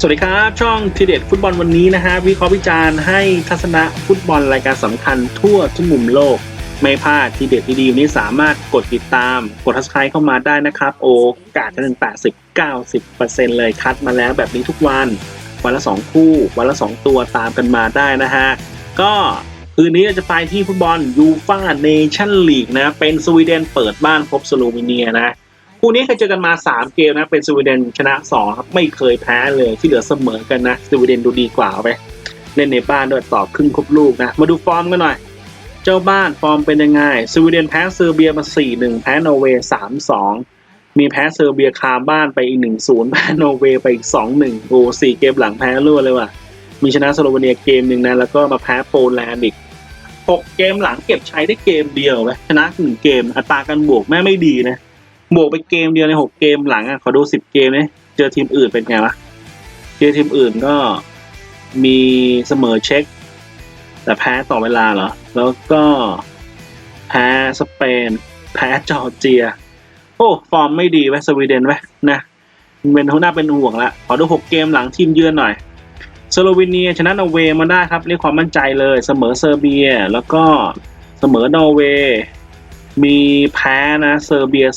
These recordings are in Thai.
สวัสดีครับ ช่องทีเด็ดฟุตบอลวันนี้นะฮะวิเคราะห์วิจารณ์ให้ทัศนะฟุตบอลรายการสำคัญทั่วทุกมุมโลก ไม่พลาดทีเด็ดดีๆนี้สามารถกดติดตามกดทักทายเข้ามาได้นะครับ โอกาสถึงะสิบเก้าสิบเปอร์เซ็นต์เลยคัดมาแล้วแบบนี้ทุกวัน วันละสองคู่ วันละสองตัวตามกันมาได้นะฮะ ก็คืนนี้เราจะไปที่ฟุตบอลยูฟ่าเนชั่นลีกนะ เป็นสวีเดนเปิดบ้านพบสโลวีเนียนะ คู่นี้เคยเจอกันมา 3 เกมนะ เป็นสวีเดนชนะ 2 ครับ ไม่เคยแพ้เลยที่เหลือเสมอกันนะสวีเดนดูดีกว่าไปเล่นในบ้านด้วยต่อครึ่งครบลูกนะ มาดูฟอร์มกันหน่อย เจ้าบ้านฟอร์มเป็นยังไงสวีเดนแพ้เซอร์เบียมา 4-1 แพ้นอร์เวย์ 3-2 มีแพ้เซอร์เบียคาบ้านไปอีก 1-0 แพ้นอร์เวย์ไปอีก 2-1 โอ้สี่เกมหลังแพ้รวดเลยว่ะมีชนะสโลวีเนียเกมหนึ่งนะแล้วก็มาแพ้โปแลนด์อีก6เกมหลังเก็บใช้ได้เกมเดียวไหมชนะหนึ่งเกมอัตราการบวกแม่ไม่ดีนะ บวกไปเกมเดียวใน6เกมหลังอะขอดู10เกมเนี่ยเจอทีมอื่นเป็นไงวะเจอทีมอื่นก็มีเสมอเช็ค แต่แพ้ต่อเวลาเหรอ แล้วก็แพ้สเปน แพ้จอร์เจีย โอ้ ฟอร์มไม่ดีไว้สวีเดนไว้นะเป็นหัวหน้าเป็นห่วงละขอดู6เกมหลังทีมเยือนหน่อยสโลวีเนียชนะนอร์เวย์มาได้ครับเรียกความมั่นใจเลยเสมอเซอร์เบีย แล้วก็เสมอนอร์เวย์ มีแพ้นะเซอร์เบีย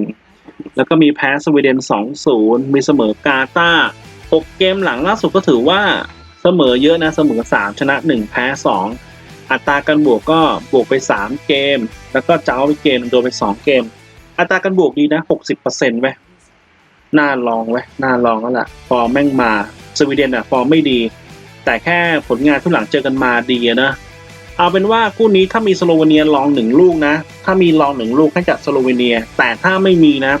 4-1แล้วก็มีแพ้สวีเดน2-0มีเสมอกาตาร์6เกมหลังล่าสุดก็ถือว่าเสมอเยอะนะเสมอ3ชนะ1แพ้2อัตราการบวกก็บวกไป 3 เกม แล้วก็เจ้าไปเกมโดนไป 2 เกม อัตราการบวกดีนะ 60%ไว้ยน่าลองไว้ยน่าลองแล้วล่ะฟอร์มแม่งมา สวีเดนอะฟอร์มไม่ดี แต่แค่ผลงานทุกหลังเจอกันมาดีอะนะ เอาเป็นว่าคู่นี้ถ้ามีสโลวีเนียลองหนึ่งลูกนะ ถ้ามีลองหนึ่งลูกให้จัดสโลวีเนีย แต่ถ้าไม่มีนะ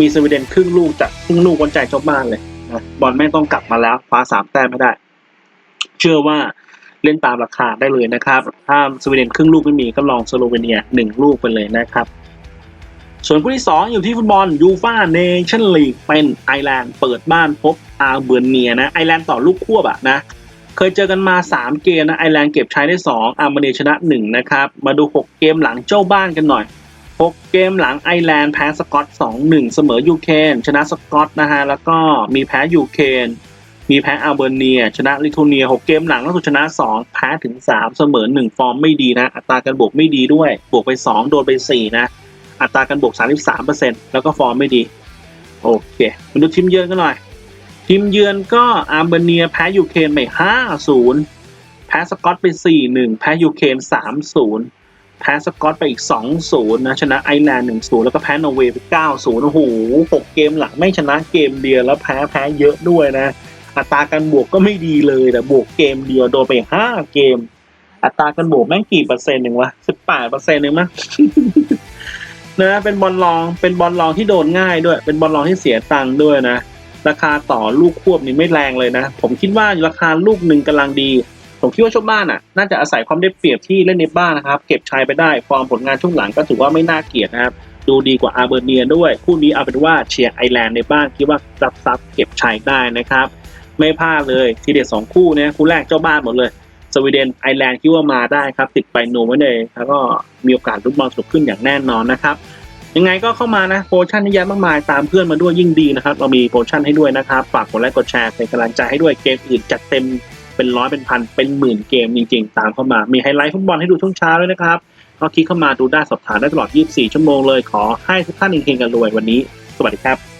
มีสวีเดนครึ่งลูกจัดครึ่งลูกวันใจเจ้าบ้านเลยนะบอลแม่งต้องกลับมาแล้วคว้าสามแต้มไม่ได้ เชื่อว่าเล่นตามราคาได้เลยนะครับ ถ้าสวีเดนครึ่งลูกไม่มีก็ลองสโลวีเนียหนึ่งลูกไปเลยนะครับส่วนคู่ที่ 2 อยู่ที่ฟุตบอลยูฟาเนชั่นลีกเป็นไอร์แลนด์เปิดบ้านพบอาร์เบอร์เนียนะไอร์แลนด์ต่อลูกควบอะนะ เคยเจอกันมา 3 เกมนะไอร์แลนด์เก็บใช้ได้ 2 อาร์เมเนียชนะ 1 นะครับ มาดู 6 เกมหลังเจ้าบ้านกันหน่อย 6 เกมหลังไอร์แลนด์แพ้สกอต 2-1 เสมอยูเครนชนะสกอตนะฮะ แล้วก็มีแพ้ยูเครนมีแพ้อาร์เบเนีย ชนะลิทัวเนีย 6 เกมหลังล่าสุดชนะ 2 แพ้ถึง 3 เสมอ 1 ฟอร์มไม่ดีนะ อัตราการบวกไม่ดีด้วย บวกไป 2 โดนไป 4 นะ อัตราการบวก 33%แล้วก็ฟอร์มไม่ดี โอเคมาดูทีมเยือนกันหน่อย ทีมเยือนก็อาร์เมเนียแพ้ยูเครนไป5-0 แพ้สกอตไป 4-1 แพ้ยูเครน3-0 แพ้สกอตไปอีก 2-0 นะ ชนะไอร์แลนด์ 1-0 แล้วก็แพ้นอร์เวย์ไป 9-0 โอ้โห 6 เกมหลังไม่ชนะเกมเดียวแล้วแพ้แพ้เยอะด้วยนะ อัตราการบวกก็ไม่ดีเลยแต่บวกเกมเดียวโดนไป 5 เกม อัตราการบวกแม่งกี่เปอร์เซ็นต์หนึ่งวะ 18เปอร์เซ็นต์หนึ่งมั้งนะ เป็นบอลลอง เป็นบอลลองที่โดนง่ายด้วย เป็นบอลลองที่เสียตังค์ด้วยนะ ราคาต่อลูกควบนี่ไม่แรงเลยนะ ผมคิดว่าราคาลูกหนึ่งกำลังดี ผมคิดว่าชาวบ้านอะ น่าจะอาศัยความได้เปรียบที่เล่นในบ้านนะครับ เก็บชัยไปได้ ฟอร์มผลงานช่วงหลังก็ถือว่าไม่น่าเกลียดนะครับ ดูดีกว่าอาร์เบอร์เนียด้วย คู่นี้เอาเป็นว่าเชียร์ไอแลนด์ในบ้านคิดว่ารับซับเก็บชัยได้นะครับ ไม่พลาดเลยทีเด็ดสองคู่เนี่ยคู่แรกเจ้าบ้านหมดเลยสวีเดนไอแลนด์คิดว่ามาได้ครับ ติดไปโนไว้เลยแล้วก็มีโอกาสลุ้นบอลสนุกขึ้นอย่างแน่นอนนะครับ ยังไงก็เข้ามานะโปรโมชั่นเยอะแยะมากมายตามเพื่อนมาด้วยยิ่งดีนะครับ เรามีโปรโมชั่นให้ด้วยนะครับ ฝากกดไลค์กดแชร์เป็นกำลังใจให้ด้วยเกมอื่นจัดเต็มเป็นร้อยเป็นพันเป็นหมื่นเกมจริงๆตามเข้ามา มีไฮไลท์ฟุตบอลให้ดูช่วงเช้าด้วยนะครับก็คลิกเข้ามาดูได้สอบถามได้ตลอด 24 ชั่วโมงเลยขอให้ทุกท่านเฮงๆกันรวยวันนี้ สวัสดีครับ